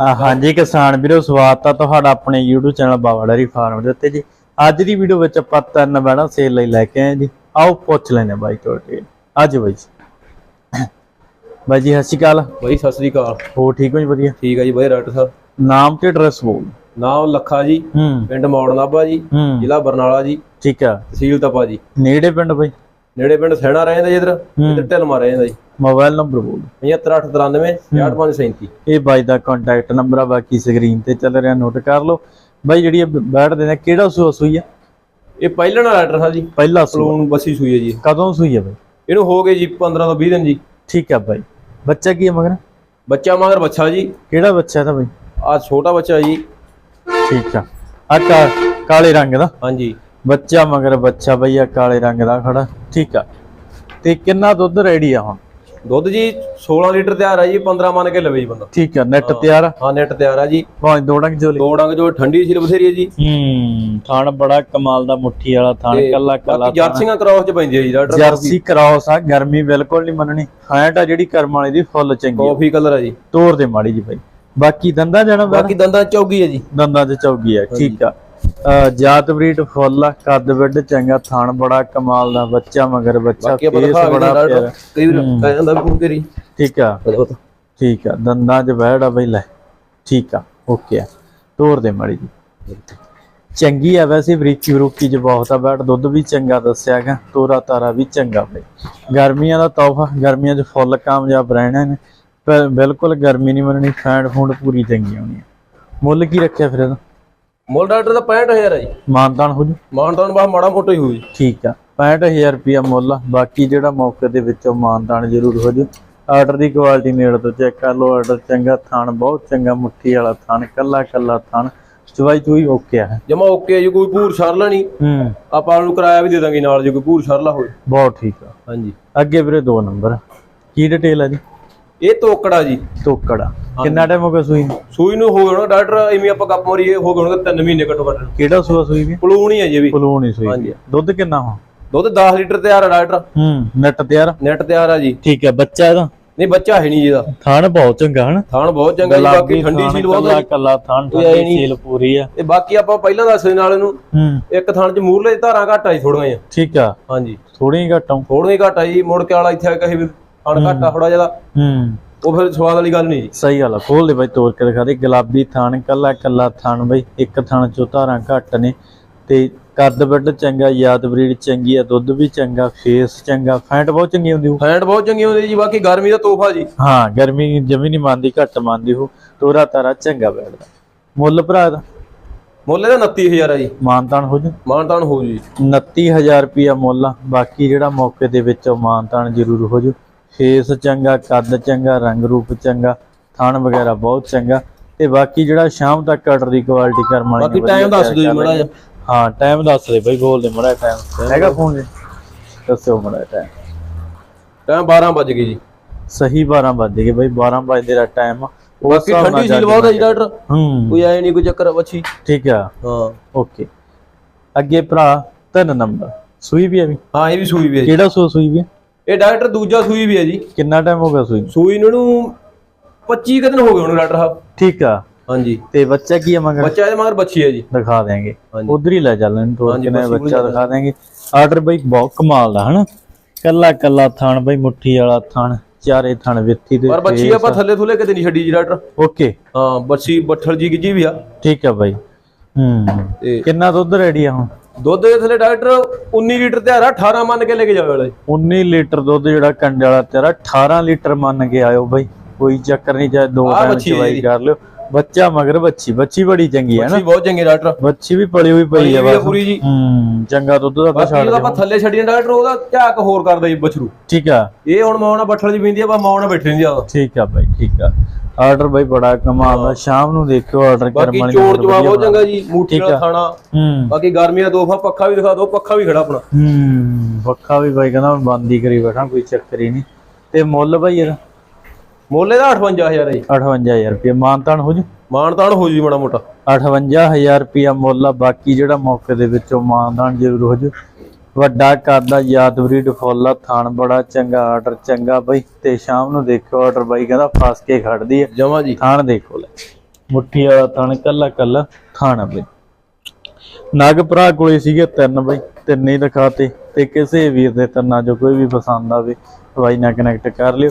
ਹਾਂਜੀ ਕਿਸਾਨ ਵੀਰੋ ਸਵਾਗਤ ਆ ਤੁਹਾਡਾ ਆਪਣੇ YouTube channel Bawa dairy farm ਦੇ ਉੱਤੇ ਜੀ। ਅੱਜ ਦੀ ਵੀਡੀਓ ਵਿੱਚ ਆਪਾਂ ਤਿੰਨ ਬੈਣਾ ਸੇਲ ਲਈ ਲੈ ਕੇ ਆਏ ਜੀ। ਆਓ ਪੁੱਛ ਲੈਨੇ ਬਾਈ ਤੁਹਾਡੇ ਅੱਜ ਬਾਈ ਜੀ। ਬਾਈ ਜੀ ਸਤਿ ਸ਼੍ਰੀ ਅਕਾਲ। ਬਾਈ ਸਤਿ ਸ੍ਰੀ ਅਕਾਲ। ਹੋ ਠੀਕ ਹੋ ਜੀ ਵਧੀਆ? ਠੀਕ ਹੈ ਜੀ ਬਾਈ ਡਾਕਟਰ ਸਾਹਿਬ। ਨਾਮ ਤੇ ਐਡਰੈਸ ਬੋਲ। ਨਾਮ ਲੱਖਾ ਜੀ। ਪਿੰਡ ਮੌੜ ਨਾਭਾ ਜੀ। ਜ਼ਿਲ੍ਹਾ ਬਰਨਾਲਾ ਜੀ। ਠੀਕ ਆ। ਤਹਿਸੀਲ ਤਪਾ ਜੀ। ਨੇੜੇ ਪਿੰਡ ਬਾਈ? ਨੇੜੇ ਪਿੰਡ ਸੈਣਾ ਰਹਿੰਦਾ ਜੀ ਇਧਰ ਇਧਰ ਢਿਲਮਾ ਰਹਿੰਦਾ ਜੀ। ਮੋਬਾਈਲ ਨੰਬਰ ਬੋਲ 7893 6537 ਇਹ ਬਾਈ ਦਾ ਕੰਟੈਕਟ ਨੰਬਰ ਆ ਬਾਕੀ ਸਕਰੀਨ ਤੇ ਚੱਲ ਰਿਹਾ ਨੋਟ ਕਰ ਲਓ। ਬਾਈ ਜਿਹੜੀ ਇਹ ਬੈਠ ਦੇ ਨੇ ਕਿਹੜਾ ਸੂਆ ਸੂਈ ਆ? ਇਹ ਪਹਿਲਣ ਡਾਕਟਰ ਸਾਹਿਬ ਜੀ। ਪਹਿਲਾ ਸਲੂਨ ਬਸੀ ਸੂਈ ਹੈ ਜੀ। ਕਦੋਂ ਸੂਈ ਆ ਬਾਈ? ਇਹਨੂੰ ਹੋ ਗਏ ਜੀ 15 ਤੋਂ 20 ਦਿਨ ਜੀ। ਠੀਕ ਆ ਬਾਈ। ਬੱਚਾ ਕੀ ਹੈ ਮਗਰ? ਬੱਚਾ ਮਗਰ ਬੱਚਾ ਜੀ। ਕਿਹੜਾ ਬੱਚਾ ਇਹਦਾ ਬਾਈ? ਆ ਛੋਟਾ ਬੱਚਾ ਜੀ। ਠੀਕ ਆ। ਆ ਕਾਲੇ ਰੰਗ ਦਾ। ਹਾਂਜੀ। ਬੱਚਾ ਮਗਰ ਬੱਚਾ ਬਈ ਆ ਕਾਲੇ ਰੰਗ ਦਾ ਖੜਾ। ਠੀਕ ਆ। ਤੇ ਕਿੰਨਾ ਦੁੱਧ ਰੈਡੀ ਆ ਹੁਣ? ਦੁੱਧ ਜੀ 16 ਲੀਟਰ ਤਿਆਰ ਆ ਜੀ 15 ਮੰਨ ਕੇ ਲਵੇ ਜੀ ਬੰਦਾ। ਠੀਕ ਆ ਨੈਟ ਤਿਆਰ ਆ? ਹਾਂ ਨੈਟ ਤਿਆਰ ਆ ਜੀ। ਪੰਜ ਦੋ ਡੰਗ ਜੋਲੀ ਦੋ ਡੰਗ ਜੋ ਠੰਡੀ ਸੀ ਬਥੇਰੀ ਹੈ ਜੀ। ਹੂੰ ਥਣ ਬੜਾ ਕਮਾਲ ਦਾ ਮੁੱਠੀ ਵਾਲਾ ਥਣ ਤੇ ਕੱਲਾ ਕੱਲਾ ਜਰਸੀਆਂ ਕ੍ਰਾਸ ਚ ਪੈਂਦੀ ਹੈ ਜੀ ਡਾਕਟਰ ਜਰਸੀ ਕਰਾਉਸ ਆ ਗਰਮੀ ਬਿਲਕੁਲ ਨਹੀਂ ਮੰਨਣੀ। ਹਾਇਟ ਆ ਜਿਹੜੀ ਕਰਮ ਵਾਲੀ ਦੀ ਫੁੱਲ ਚੰਗੀ ਆ। ਕਾਫੀ ਕਲਰ ਆ ਜੀ। ਤੋਰ ਦੇ ਮਾੜੀ ਜੀ ਬਾਈ। ਬਾਕੀ ਦੰਦਾਂ ਜਾਣਾ ਬਾਕੀ ਦੰਦਾਂ ਚੌਗੀ ਹੈ ਜੀ। ਦੰਦਾਂ 'ਚ ਚੌਗੀ ਆ ਠੀਕ ਆ। ਜਾਤ ਬਰੀਡ ਫੁੱਲ ਕੱਦ ਵਿੱਡ ਚੰਗਾ ਥਣ ਬੜਾ ਕਮਾਲ ਦਾ ਬੱਚਾ ਮਗਰ ਬੱਚਾ ਦਿਖਾ ਬੜਾ ਪਿਆਰਾ। ਕਈ ਵਾਰ ਕਹਿ ਜਾਂਦਾ ਵੀ ਠੀਕ ਆ। ਠੀਕ ਆ। ਦੰਦਾਂ 'ਚ ਬਹਿੜ ਆ ਬਈ ਲੈ। ਠੀਕ ਆ। ਓਕੇ ਆ। ਤੋਰ ਦੇ ਮਾੜੀ ਜੀ। ਚੰਗੀ ਆ ਵੈਸੇ ਬਰੀਕੀ ਬਰੂਕੀ 'ਚ ਬਹੁਤ ਆ ਬੈੜ ਦੁੱਧ ਵੀ ਚੰਗਾ ਦੱਸਿਆਗਾ ਤੋਰਾ ਤਾਰਾ ਵੀ ਚੰਗਾ ਬਈ। ਗਰਮੀਆਂ ਦਾ ਤੋਹਫਾ ਗਰਮੀਆਂ 'ਚ ਫੁੱਲ ਕਾਮਯਾਬ ਰਹਿਣਾ ਨੇ। ਬਿਲਕੁਲ ਗਰਮੀ ਨਹੀਂ ਮੰਨਣੀ ਫੈਂਡ ਫੂਡ ਪੂਰੀ ਚੰਗੀ ਆਉਣੀ ਆ। ਮੁੱਲ ਕੀ ਰੱਖਿਆ ਫਿਰ ਇਹਦਾ? ਮੁੱਲ ਡਾਕਟਰ ਦਾ 65000 ਹੈ ਜੀ। ਮਾਨਤਾਨ ਹੋ ਜੂ। ਮਾਨਤਾਨ ਬਾ ਮਾੜਾ ਮੋਟਾ ਹੀ ਹੋਊ ਜੀ। ਠੀਕ ਆ 65000 ਰੁਪਿਆ ਮੁੱਲ ਆ। ਬਾਕੀ ਜਿਹੜਾ ਮੌਕੇ ਦੇ ਵਿੱਚੋਂ ਮਾਨਤਾਨ ਜ਼ਰੂਰ ਹੋ ਜੂ। ਆਰਡਰ ਦੀ ਕੁਆਲਿਟੀ ਨੇੜੇ ਤੋਂ ਚੈੱਕ ਕਰ ਲਓ। ਆਰਡਰ ਚੰਗਾ ਥਣ ਬਹੁਤ ਚੰਗਾ ਮੁੱਠੀ ਵਾਲਾ ਥਣ ਕੱਲਾ ਕੱਲਾ ਥਣ। ਚਵਾਈ ਚੂਈ ਓਕੇ ਆ। ਜਮਾ ਓਕੇ ਜੀ ਕੋਈ ਭੂਰ ਸ਼ਰਲਾ ਨਹੀਂ। ਹੂੰ। ਆਪਾਂ ਨੂੰ ਕਿਰਾਇਆ ਵੀ ਦੇ ਦਾਂਗੇ ਨਾਲ ਜੇ ਕੋਈ ਭੂਰ ਸ਼ਰਲਾ ਹੋਵੇ। ਬਹੁਤ ਠੀਕ ਆ। ਹਾਂਜੀ। ਅੱਗੇ ਵੀਰੇ ਦੋ ਨੰਬਰ ਕੀ ਡਿਟੇਲ ਆ ਜੀ? ਇਹ ਤੋਕੜਾ ਜੀ। ਤੋਕੜਾ। ਕਿੰਨਾ ਟਾਈਮ ਹੋ ਗਿਆ ਸੂਈ ਨੂੰ? ਸੂਈ ਨੂੰ ਹੋ ਗਿਆ ਡਾਕਟਰ ਐਵੇਂ ਆਪਾਂ ਕੱਪ ਮਾਰੀਏ ਹੋ ਗਏ ਹੋਣਗੇ 3 ਮਹੀਨੇ ਘੱਟੋ ਘੱਟ। ਕਿਹੜਾ ਸੂਆ ਸੂਈ ਵੀ? ਪਲੂਣ ਹੀ ਹੈ ਜੀ ਵੀ। ਪਲੂਣ ਹੀ ਸੂਈ। ਹਾਂਜੀ। ਆ। ਦੁੱਧ ਕਿੰਨਾ ਹੋ ਦੁੱਧ 10 ਲੀਟਰ ਤਿਆਰ ਆ ਡਾਕਟਰ। ਹੂੰ ਨੈਟ ਤਿਆਰ? ਨੈਟ ਤਿਆਰ ਆ ਜੀ। ਠੀਕ ਆ ਬੱਚਾ ਇਹਦਾ? ਨਹੀਂ ਬੱਚਾ ਹੈ ਨਹੀਂ ਜਿਹਦਾ ਥਣ ਬਹੁਤ ਚੰਗਾ ਹਨ? ਥਾਣ ਬਹੁਤ ਚੰਗਾ ਜੀ ਬਾਕੀ ਠੰਡੀ ਸੀਲ ਬਹੁਤ ਆ ਕੱਲਾ ਥਣ ਠੰਡੀ। ਸੀਲ ਪੂਰੀ ਆ। ਤੇ ਬਾਕੀ ਆਪਾਂ ਪਹਿਲਾਂ ਦੱਸੇ ਨਾਲ ਇਹਨੂੰ। ਹੂੰ। ਇੱਕ ਥਾਣ ਚ ਮੂਰਲੇ ਧਾਰਾਂ ਘੱਟ ਆ ਜੀ ਥੋੜੀਆਂ ਜਿਹੀਆਂ। ਠੀਕ ਆ। ਹਾਂਜੀ। ਥੋੜੀਆਂ ਹੀ ਘੱਟ ਆ। ਜੀ ਮੁੜ ਕੇ ਵਾਲਾ ਇੱਥੇ ਆ ਕਹੇ ਵੀ ਘੱਟ ਆ ਥੋੜਾ ਜਿਹਾ। ਹੂੰ। ਉਹ ਫਿਰ ਸਵਾਦ ਵਾਲੀ ਗੱਲ ਨਹੀਂ ਜੀ। ਸਹੀ ਗੱਲ ਆ ਖੋਲ ਦੇ ਬਾਈ ਤੋੜ ਕੇ ਦਿਖਾ ਦੇ। ਗੁਲਾਬੀ ਥਣ ਕੱਲਾ ਕੱਲਾ ਥਣ ਬਈ। ਇੱਕ ਥਣ ਚੋਂ ਧਾਰਾਂ ਘੱਟ ਨੇ। ਤੇ ਕੱਦ ਵੱਡ ਚੰਗਾ ਯਾਦ ਬਰੀਡ ਚੰਗੀ ਆ ਦੁੱਧ ਵੀ ਚੰਗਾ ਫੇਸ ਚੰਗਾ। ਫੈਂਟ ਬਹੁਤ ਚੰਗੀ ਹੁੰਦੀ ਉਹ ਫੈਂਟ ਬਹੁਤ ਚੰਗੀ ਹੁੰਦੀ ਜੀ ਬਾਕੀ ਗਰਮੀ ਦਾ ਤੋਹਫਾ ਜੀ। ਹਾਂ ਗਰਮੀ ਜਮੀ ਨਹੀਂ ਮੰਨਦੀ ਘੱਟ ਮੰਨਦੀ ਉਹ ਤੋਰਾ ਤਾਰਾ ਚੰਗਾ ਬੈਠਦਾ। ਮੁੱਲ ਭਰਾ ਦਾ ਮੁੱਲ ਇਹਦਾ 29000 ਆ ਜੀ। ਮਾਨਤਾਨ ਹੋ ਜੂ? ਮਾਨਤਾਨ ਹੋ ਜੀ 29000 ਰੁਪਿਆ ਮੁੱਲ ਆ। ਬਾਕੀ ਜਿਹੜਾ ਮੌਕੇ ਦੇ ਵਿੱਚ ਮਾਨਤਾਨ ਜ਼ਰੂਰ ਹੋ ਜੂ। ਫੇਸ ਚੰਗਾ ਕੱਦ ਚੰਗਾ ਰੰਗ ਰੂਪ ਚੰਗਾ ਥਣ ਵਗੈਰਾ ਬਹੁਤ ਚੰਗਾ। ਤੇ ਬਾਕੀ ਜਿਹੜਾ ਸ਼ਾਮ ਤੱਕ ਆਰਡਰ ਦੀ ਕੁਆਲਿਟੀ ਕਰਮ ਵਾਲੀ ਬਾਕੀ ਟਾਈਮ ਦੱਸ ਦਿਓ ਜੀ ਮਾੜਾ ਜਿਹਾ। ਹਾਂ ਟਾਈਮ ਦੱਸ ਦੇ ਬਈ ਬੋਲ ਦੇ ਮੜਾ ਟਾਈਮ ਹੈਗਾ ਫੋਨ ਜੀ? ਦੱਸੋ ਮੜਾ ਟਾਈਮ ਟਾਈਮ 12 ਵੱਜ ਗਏ ਜੀ। ਸਹੀ 12 ਵਜੇ ਗਏ ਬਈ 12 ਵਜੇ ਦਾ ਟਾਈਮ ਬਾਕੀ ਠੰਡੀ ਸੀਲ ਬਹੁਤ ਹੈ ਜੀ ਡਾਕਟਰ। ਹੂੰ। ਕੋਈ ਐ ਨਹੀਂ ਕੋਈ ਚੱਕਰ ਬੱਚੀ ਠੀਕ ਆ। ਹਾਂ। ਓਕੇ। ਅੱਗੇ ਭਰਾ ਤਿੰਨ ਨੰਬਰ ਸੂਈ ਵੀ ਆ ਵੀ? ਹਾਂ ਇਹ ਵੀ ਸੂਈ ਵੀ ਹੈ ਕਿਹੜਾ ਸੂਈ ਵੀ ਆ? ਇਹ ਡਾਕਟਰ ਦੂਜਾ ਸੂਈ ਵੀ ਹੈ ਜੀ। ਕਿੰਨਾ ਟਾਈਮ ਹੋ ਗਿਆ ਸੂਈ? ਨੂੰ? ਸੂਈ ਨੂੰ ਇਹਨੂੰ 25 ਕੁ ਦਿਨ ਹੋ ਗਏ ਹੁਣ ਡਾਕਟਰ ਸਾਹਿਬ। ਠੀਕ ਆ। ਹਾਂਜੀ। ਤੇ ਬੱਚਾ ਕੀ ਆ ਮਗਰ? ਬੱਚਾ ਇਹਦੇ ਮਗਰ ਬੱਚੀ ਹੈ ਜੀ। ਦਿਖਾ ਦੇਾਂਗੇ ਹਾਂਜੀ। ਉਧਰ ਹੀ ਲੈ ਚੱਲਣ ਤੋਂ ਹਾਂਜੀ, ਕਿਨੇ ਬਸ ਉਹੀ ਬੱਚਾ ਦਿਖਾ ਦੇਾਂਗੇ ਆਰਡਰ ਬਈ ਬਹੁਤ ਕਮਾਲ ਦਾ ਹਨਾ? ਕੱਲਾ ਕੱਲਾ ਥਣ ਬਈ ਮੁੱਠੀ ਵਾਲਾ ਥਣ ਚਾਰੇ ਥਣ ਵਿੱਥੀ ਦੇ ਪਰ ਬੱਚੀ ਆਪਾਂ ਥੱਲੇ ਥੁੱਲੇ ਕਿਤੇ ਨਹੀਂ ਛੱਡੀ ਜੀ ਡਾਕਟਰ। ਓਕੇ। ਹਾਂ ਬੱਚੀ ਬੱਠਲ ਜੀ ਗਿੱਜੀ ਵੀ ਆ। ਠੀਕ ਆ ਬਾਈ। ਹੂੰ। ਤੇ ਕਿੰਨਾ ਦੁੱਧ ਰੈਡੀ ਆ ਹੁਣ? ਦੁੱਧ ਦੇ ਥੱਲੇ ਡਾਕਟਰ 19 ਲੀਟਰ ਤੇ ਆ 18 ਮੰਨ ਕੇ ਲੈ ਕੇ ਜਾਵੇ ਵਾਲੇ। 19 ਲੀਟਰ ਦੁੱਧ ਜਿਹੜਾ ਕੰਡੇ ਵਾਲਾ ਤੇਰਾ 18 ਲੀਟਰ ਮੰਨ ਕੇ ਆਇਓ ਬਾਈ। ਕੋਈ ਚੱਕਰ ਨਹੀਂ ਚਾਹੇ ਦੋ ਟਾਈਮ ਚਵਾਈ। ਕਰ ਲਿਓ। ਬੱਚਾ ਮਗਰ ਬੱਚੀ ਬੱਚੀ ਬੜੀ ਚੰਗੀ ਹੈ ਨਾ। ਬੱਚੀ ਬਹੁਤ ਚੰਗੀ ਡਾਕਟਰ। ਬੱਚੀ ਵੀ ਪਲੀ ਹੋਈ ਪਈ ਆ ਬਸ। ਪੂਰੀ ਜੀ। ਹੂੰ ਚੰਗਾ ਦੁੱਧ ਦਾ ਤਾਂ ਬਾਕੀ ਛੱਡ ਆਪਾਂ ਥੱਲੇ ਛੱਡੀਆਂ ਡਾਕਟਰ ਉਹਦਾ ਝਾਕ ਹੋਰ ਕਰਦਾ ਜੀ ਬਛਰੂ ਠੀਕ ਆ। ਇਹ ਹੁਣ ਮਾਉਣਾ ਬੱਠਲ ਜੀ ਪੀਂਦੀ ਆ ਬਾ ਮਾਉਣਾ ਬੈਠੀ ਨਹੀਂ ਜ਼ਿਆਦਾ। ਠੀਕ ਆ ਬਾਈ ਠੀਕ ਆ। ਆਰਡਰ ਬਾਈ ਬੜਾ ਕਮਾਲ ਦਾ ਸ਼ਾਮ ਨੂੰ ਦੇਖਿਓ ਆਰਡਰ ਕਰ ਬਾਕੀ ਮਣੀ ਚੋੜ ਜਵਾ ਬਹੁਤ ਚੰਗਾ ਜੀ ਮੂਠੀ ਵਾਲਾ। ਖਾਣਾ ਹੂੰ। ਬਾਕੀ ਗਰਮੀ ਦਾ ਦੋਫਾ ਪੱਖਾ ਵੀ ਦਿਖਾ ਦਿਓ ਪੱਖਾ ਵੀ ਖੜਾ ਆਪਣਾ। ਹੂੰ ਪੱਖਾ ਵੀ ਬਾਈ ਕਹਿੰਦਾ ਬੰਦ ਹੀ ਕਰੀ ਬੈਠਾ ਕੋਈ ਚੱਕਰ ਹੀ ਨਹੀਂ। ਤੇ ਮੁੱਲ ਬਾਈ ਇਹਦਾ? ਮੋਲੇ ਦਾ 58000 ਹੈ 58000 ਰੁਪਏ ਮਾਨਤਾਨ ਹੋ ਜੂ? ਮਾਨਤਾਨ ਹੋ ਜੂ ਮਾੜਾ ਮੋਟਾ। 58000 ਰੁਪਏ ਮੁੱਲ ਬਾਕੀ ਜਿਹੜਾ ਮੌਕੇ ਦੇ ਵਿੱਚੋਂ ਮਾਨਤਾਨ ਜ਼ਰੂਰ ਹੋ ਜੂ। ਵੱਡਾ ਕਰਦਾ ਯਾਦਵਰੀ ਡਫੋਲਾ ਥਾਣ ਬੜਾ ਚੰਗਾ ਆਰਡਰ ਚੰਗਾ ਬਈ। ਤੇ ਸ਼ਾਮ ਨੂੰ ਦੇਖੋ ਆਰਡਰ ਬਾਈ ਕਹਿੰਦਾ ਫਸ ਕੇ ਖੜਦੀ ਹੈ ਜਮਾ ਜੀ। ਥਾਣ ਦੇਖੋ ਲੈ। ਮੁੱਠੀ ਵਾਲਾ ਥਾਣ ਕੱਲਾ ਕੱਲਾ ਥਾਣ ਬਈ। ਨਗ ਕੋਲੇ ਸੀਗੇ ਤਿੰਨ ਬਈ ਤਿੰਨੇ ਦਿਖਾਤੇ। ਤੇ ਕਿਸੇ ਵੀਰ ਦੇ ਤੰਨਾ ਜੋ ਕੋਈ ਵੀ ਪਸੰਦ ਆਵੇ ਬਾਈ ਨਾਲ ਕਨੈਕਟ ਕਰ ਲਿਓ।